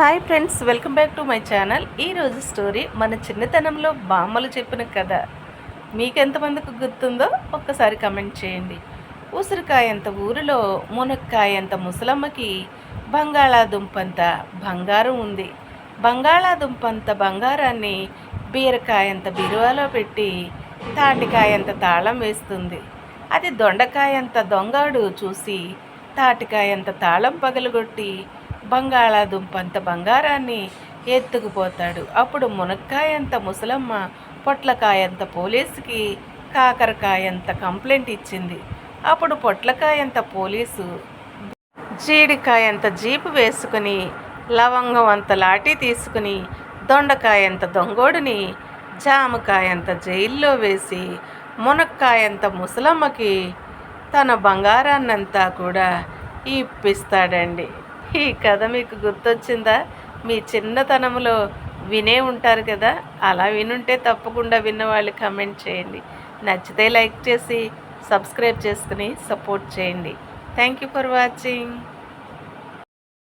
Hi friends welcome back to my channel. ఈరోజు story మన చిన్నతనంలో బామ్మలు చెప్పిన కథ. మీకెంతమందికి గుర్తుందో ఒక్కసారి కమెంట్ చేయండి. ఉసిరికాయంత ఊరిలో మునక్కాయంత ముసలమ్మకి బంగాళాదుంపంత బంగారం ఉంది. బంగాళాదుంపంత బంగారాన్ని బీరకాయంత బిరువాలో పెట్టి తాటికాయంత తాళం వేస్తుంది. అది దొండకాయంత దొంగాడు చూసి తాటికాయంత తాళం పగలగొట్టి బంగాళాదుంప అంత బంగారాన్ని ఎత్తుకుపోతాడు. అప్పుడు మునక్కాయ అంత ముసలమ్మ పొట్లకాయ అంత పోలీసుకి కాకరకాయ అంత కంప్లైంట్ ఇచ్చింది. అప్పుడు పొట్లకాయ అంత పోలీసు జీడికాయ అంత జీపు వేసుకుని లవంగం అంత లాఠీ తీసుకుని దొండకాయ దొండకాయంత దొంగోడిని జామకాయంత జైల్లో వేసి మునక్కాయంత ముసలమ్మకి తన బంగారాన్నంతా కూడా ఇప్పిస్తాడండి. ఈ కథ మీకు గుర్తొచ్చిందా? మీ చిన్నతనంలో వినే ఉంటారు కదా? అలా వినుంటే తప్పకుండా విన్నవాళ్ళు కమెంట్ చేయండి. నచ్చితే లైక్ చేసి సబ్స్క్రైబ్ చేసుకుని సపోర్ట్ చేయండి. Thank you for watching